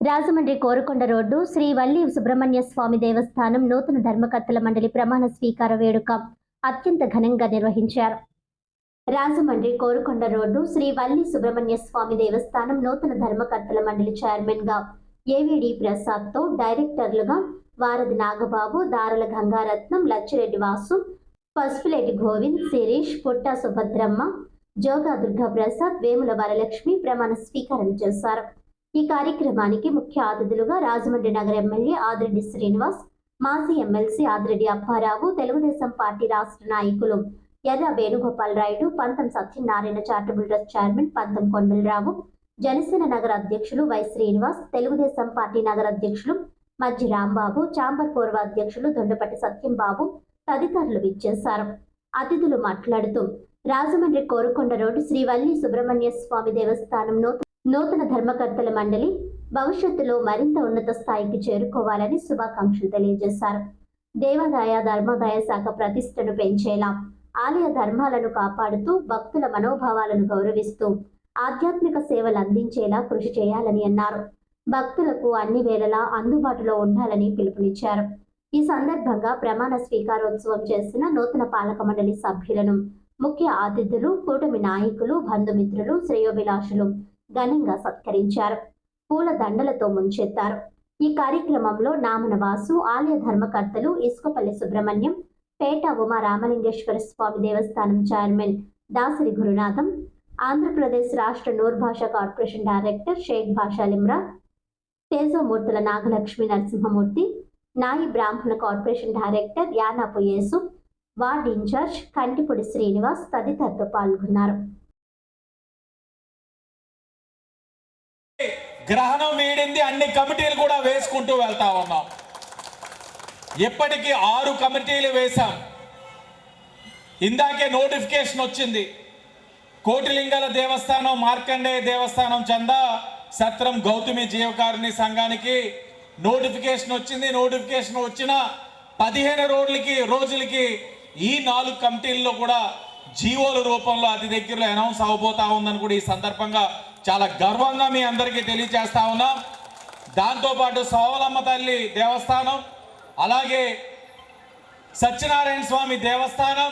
Rajahmundry Korukonda road Sri Valli Subrahmanya Swamy దేవస్థానం నూతన ధర్మకర్తల మండలి ప్రమాణ స్వీకార వేడుక అత్యంత ఘనంగా నిర్వహించారు. రాజమండ్రి కోరుకొండ రోడ్డు శ్రీ వల్లి సుబ్రహ్మణ్య స్వామి దేవస్థానం నూతన ధర్మకర్తల మండలి చైర్మన్గా ఏవిడి ప్రసాద్తో డైరెక్టర్లుగా వారధి నాగబాబు దారల గంగారత్నం లచ్చిరెడ్డి వాసు పసుపులెడ్డి గోవింద్ శిరీష్ పుట్ట సుభద్రమ్మ జోగా దుర్గా ప్రసాద్ వేముల వరలక్ష్మి ప్రమాణ స్వీకారం చేశారు. ఈ కార్యక్రమానికి ముఖ్య అతిథులుగా రాజమండ్రి నగర ఎమ్మెల్యే ఆదిరెడ్డి శ్రీనివాస్ మాజీ ఎమ్మెల్సీ ఆదిరెడ్డి అప్పారావు తెలుగుదేశం పార్టీ రాష్ట్ర నాయకులు ఎర్ర వేణుగోపాల్ రాయుడు పంతం సత్యనారాయణ చారిటబుల్ ట్రస్ట్ చైర్మన్ పంతం కొండలరావు జనసేన నగర అధ్యక్షులు వై శ్రీనివాస్ తెలుగుదేశం పార్టీ నగర అధ్యక్షులు మజ్జి రాంబాబు చాంబర్ పూర్వ అధ్యక్షులు దొండపట్టి సత్యంబాబు తదితరులు విచ్చేశారు. అతిథులు మాట్లాడుతూ రాజమండ్రి కోరుకొండ రోడ్డు శ్రీవల్లి సుబ్రహ్మణ్య స్వామి దేవస్థానం నూతన ధర్మకర్తల మండలి భవిష్యత్తులో మరింత ఉన్నత స్థాయికి చేరుకోవాలని శుభాకాంక్షలు తెలియజేశారు. దేవాదాయ ధర్మాదాయ శాఖ ప్రతిష్టను పెంచేలా ఆలయ ధర్మాలను కాపాడుతూ భక్తుల మనోభావాలను గౌరవిస్తూ ఆధ్యాత్మిక సేవలు అందించేలా కృషి చేయాలని అన్నారు. భక్తులకు అన్ని వేళలా అందుబాటులో ఉండాలని పిలుపునిచ్చారు. ఈ సందర్భంగా ప్రమాణ స్వీకారోత్సవం చేసిన నూతన పాలక మండలి సభ్యులను ముఖ్య అతిథులు కూటమి నాయకులు బంధుమిత్రులు శ్రేయోభిలాషులు ఘనంగా సత్కరించారు. పూల దండలతో ముంచెత్తారు. ఈ కార్యక్రమంలో నామన వాసు ఆలయ ధర్మకర్తలు ఇసుకపల్లి సుబ్రహ్మణ్యం పేట ఉమా రామలింగేశ్వర స్వామి దేవస్థానం చైర్మన్ దాసరి గురునాథం ఆంధ్రప్రదేశ్ రాష్ట్ర Noorbasha corporation director Shaik Bhashalimra Tejomurthula Nagalakshmi Narasimhamurthy Nayi Brahmana corporation director Yanapu Yesu ward incharge Kantipodi Srinivas తదితరులు పాల్గొన్నారు. గ్రహణం వీడింది అన్ని కమిటీలు కూడా వేసుకుంటూ వెళ్తా ఉన్నాం. ఇప్పటికీ ఆరు కమిటీలు వేశాం. ఇందాకే నోటిఫికేషన్ వచ్చింది. కోటిలింగల దేవస్థానం మార్కండేయ దేవస్థానం చందా సత్రం గౌతమి జీవకారుణి సంఘానికి నోటిఫికేషన్ వచ్చింది. నోటిఫికేషన్ వచ్చిన పదిహేను రోజులకి రోజులకి ఈ నాలుగు కమిటీల్లో కూడా జీవోల రూపంలో అతి దగ్గరలో అనౌన్స్ అవబోతా ఉందని కూడా ఈ సందర్భంగా చాలా గర్వంగా మీ అందరికీ తెలియజేస్తా ఉన్నాం. దాంతోపాటు సోవలమ్మ తల్లి దేవస్థానం అలాగే సత్యనారాయణ స్వామి దేవస్థానం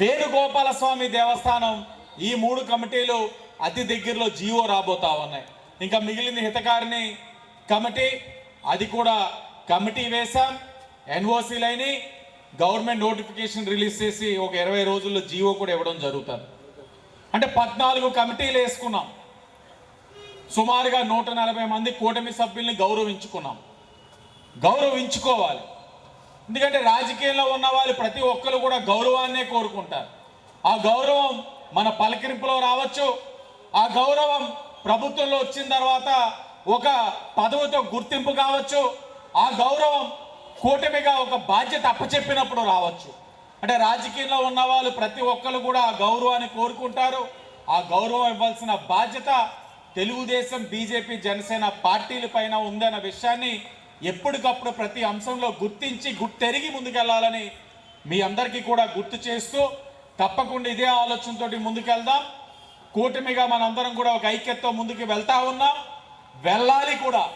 వేణుగోపాల స్వామి దేవస్థానం ఈ మూడు కమిటీలు అతి దగ్గరలో జీవో రాబోతా ఉన్నాయి. ఇంకా మిగిలిన హితకారిణి కమిటీ అది కూడా కమిటీ వేశాం. ఎన్ఓసీలైని గవర్నమెంట్ నోటిఫికేషన్ రిలీజ్ చేసి ఒక ఇరవై రోజుల్లో జీవో కూడా ఇవ్వడం జరుగుతుంది అంటే పద్నాలుగు కమిటీలు వేసుకున్నాం. సుమారుగా నూట నలభై మంది కూటమి సభ్యుల్ని గౌరవించుకున్నాం. గౌరవించుకోవాలి. ఎందుకంటే రాజకీయంలో ఉన్న వాళ్ళు ప్రతి ఒక్కరు కూడా గౌరవాన్నే కోరుకుంటారు. ఆ గౌరవం మన పలకరింపులో రావచ్చు. ఆ గౌరవం ప్రభుత్వంలో వచ్చిన తర్వాత ఒక పదవితో గుర్తింపు కావచ్చు. ఆ గౌరవం కూటమిగా ఒక బాధ్యత అప్పచెప్పినప్పుడు రావచ్చు. అంటే రాజకీయంలో ఉన్న వాళ్ళు ప్రతి ఒక్కరు కూడా ఆ గౌరవాన్ని కోరుకుంటారు. ఆ గౌరవం ఇవ్వాల్సిన బాధ్యత తెలుగుదేశం బీజేపీ జనసేన పార్టీల పైన ఉందన్న విషయాన్ని ఎప్పటికప్పుడు ప్రతి అంశంలో గుర్తించి గుర్తెరిగి ముందుకెళ్ళాలని మీ అందరికీ కూడా గుర్తు చేస్తూ తప్పకుండా ఇదే ఆలోచనతోటి ముందుకెళ్దాం. కూటమిగా మనందరం కూడా ఒక ఐక్యతతో ముందుకు వెళ్తా ఉన్నాం. వెళ్ళాలి కూడా.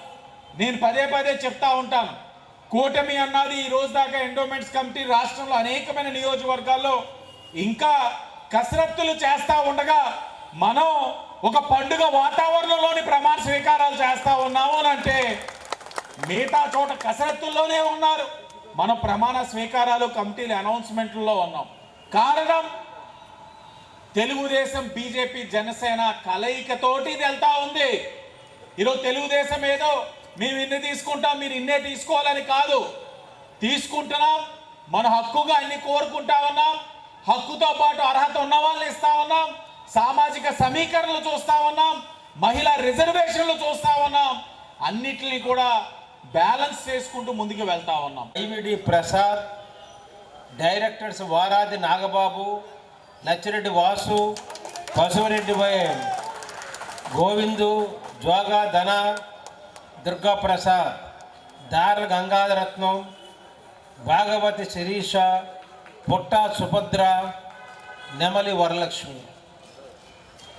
నేను పదే పదే చెప్తా ఉంటాను. కూటమి అన్నది ఈ రోజు దాకా ఎండోమెంట్స్ కమిటీ రాష్ట్రంలో అనేకమైన నియోజకవర్గాల్లో ఇంకా కసరత్తులు చేస్తూ ఉండగా మనం ఒక పండుగ వాతావరణంలోని ప్రమాణ స్వీకారాలు చేస్తూ ఉన్నాము అని అంటే మిగతా చోట కసరత్తుల్లోనే ఉన్నారు. మనం ప్రమాణ స్వీకారాలు కమిటీలు అనౌన్స్మెంట్లలో ఉన్నాం. కారణం తెలుగుదేశం బీజేపీ జనసేన కలయికతోటి ఇది వెళ్తా ఉంది. ఈరోజు తెలుగుదేశం ఏదో మేము ఇన్ని తీసుకుంటాం మీరు ఇన్నే తీసుకోవాలని కాదు. తీసుకుంటున్నాం మన హక్కుగా అన్ని కోరుకుంటా ఉన్నాం హక్కుతో పాటు అర్హత ఉన్న వాళ్ళని ఇస్తా ఉన్నాం సామాజిక సమీకరణలు చూస్తా ఉన్నాం మహిళా రిజర్వేషన్లు చూస్తా ఉన్నాం అన్నిటిని కూడా బ్యాలెన్స్ చేసుకుంటూ ముందుకు వెళ్తా ఉన్నాం. ఐవిడి ప్రసాద్ డైరెక్టర్స్ వారాది నాగబాబు లచ్చిరెడ్డి వాసు పశువరెడ్డి వై- గోవిందు జోగా ధన దుర్గాప్రసాద్ ప్రసాద్ గంగాధరత్నం భాగవతి శిరీష పుట్ట సుభద్ర నెమలి వరలక్ష్మి.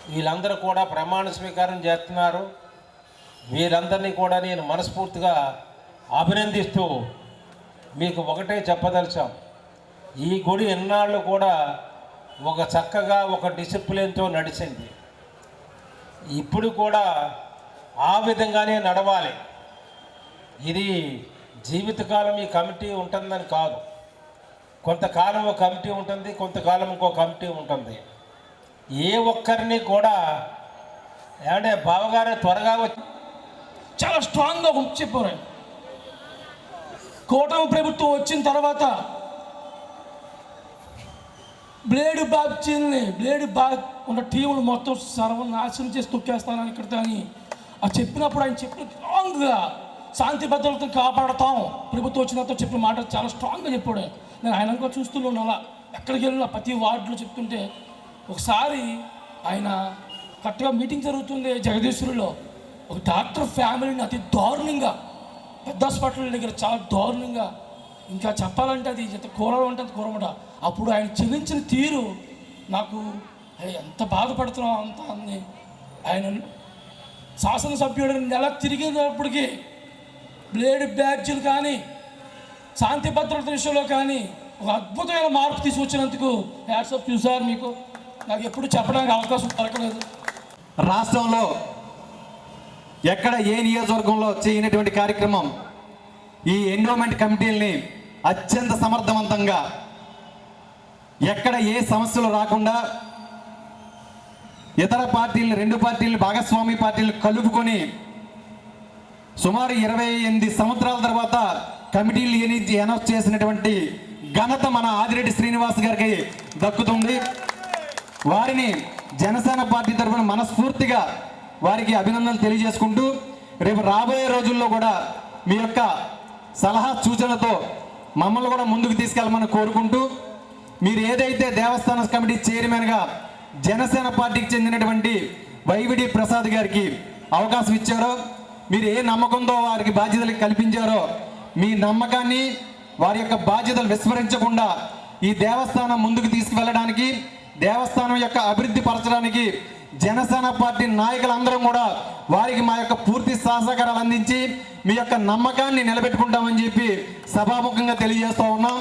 వీళ్ళందరూ కూడా ప్రమాణ స్వీకారం చేస్తున్నారు. వీరందరినీ కూడా నేను మనస్ఫూర్తిగా అభినందిస్తూ మీకు ఒకటే చెప్పదలిచాం. ఈ గుడి ఎన్నాళ్ళు కూడా ఒక చక్కగా ఒక డిసిప్లిన్తో నడిచింది. ఇప్పుడు కూడా ఆ విధంగానే నడవాలి. ఇది జీవితకాలం ఈ కమిటీ ఉంటుందని కాదు. కొంతకాలం ఒక కమిటీ ఉంటుంది కొంతకాలం ఇంకో కమిటీ ఉంటుంది. ఏ ఒక్కరిని కూడా ఏమంటే బావగారు త్వరగా వచ్చి చాలా స్ట్రాంగ్గా చెప్పారు కూటమి ప్రభుత్వం వచ్చిన తర్వాత బ్లేడ్ బాబ్చీల్ని బ్లేడ్ బాగ్ ఉన్న టీములు మొత్తం సర్వనాశనం చేసి తొక్కేస్తానని ఇక్కడ దాన్ని ఆ చెప్పినప్పుడు ఆయన చెప్పిన స్ట్రాంగ్గా శాంతి భద్రతను కాపాడతాం. ప్రభుత్వం వచ్చినంత చెప్పిన మాట చాలా స్ట్రాంగ్గా చెప్పాడు. నేను ఆయన కూడా చూస్తున్నాను అలా. ఎక్కడికి వెళ్ళినా ప్రతి వార్డులో చెప్తుంటే ఒకసారి ఆయన కరెక్ట్గా మీటింగ్ జరుగుతుంది జగదీశ్వరిలో ఒక డాక్టర్ ఫ్యామిలీని అతి దారుణంగా పెద్ద హాస్పిటల్ దగ్గర చాలా దారుణంగా. ఇంకా చెప్పాలంటే అది ఎంత కూరలు అంటే అంత కూరమట అప్పుడు ఆయన చెల్లించిన తీరు నాకు ఎంత బాధపడుతున్నాం అంత అని ఆయన శాసనసభ్యుడు నెల తిరిగినప్పటికీ బ్లేడ్ బ్యాడ్జీలు కానీ శాంతి భద్రత విషయంలో కానీ ఒక అద్భుతమైన మార్పు తీసుకొచ్చినందుకు హ్యాట్సప్ చూసారు మీకు. నాకు ఎప్పుడు చెప్పడానికి అవకాశం దొరకలేదు. రాష్ట్రంలో ఎక్కడ ఏ నియోజకవర్గంలో చేయనటువంటి కార్యక్రమం ఈ ఎన్విరాన్మెంట్ కమిటీలని అత్యంత సమర్థవంతంగా ఎక్కడ ఏ సమస్యలు రాకుండా ఇతర పార్టీలు రెండు పార్టీలు భాగస్వామి పార్టీలు కలుపుకొని సుమారు ఇరవై ఎనిమిది సంవత్సరాల తర్వాత కమిటీలు ఎన్ని అనౌన్స్ చేసినటువంటి ఘనత మన ఆదిరెడ్డి శ్రీనివాస్ గారికి దక్కుతుంది. వారిని జనసేన పార్టీ తరఫున మనస్ఫూర్తిగా వారికి అభినందనలు తెలియజేసుకుంటూ రేపు రాబోయే రోజుల్లో కూడా మీ యొక్క సలహా సూచనలతో మమ్మల్ని కూడా ముందుకు తీసుకెళ్ళమని కోరుకుంటూ మీరు ఏదైతే దేవస్థాన కమిటీ చైర్మన్గా జనసేన పార్టీకి చెందినటువంటి వైవిడి ప్రసాద్ గారికి అవకాశం ఇచ్చారో. మీరు ఏ నమ్మకంతో వారికి బాధ్యతలు కల్పించారో మీ నమ్మకాన్ని వారి యొక్క బాధ్యతలు విస్మరించకుండా ఈ దేవస్థానం ముందుకు తీసుకువెళ్ళడానికి దేవస్థానం యొక్క అభివృద్ధి పరచడానికి జనసేన పార్టీ నాయకులందరం కూడా వారికి మా యొక్క పూర్తి సహసహకారాలు అందించి మీ యొక్క నమ్మకాన్ని నిలబెట్టుకుంటామని చెప్పి సభాముఖంగా తెలియజేస్తూ ఉన్నాం.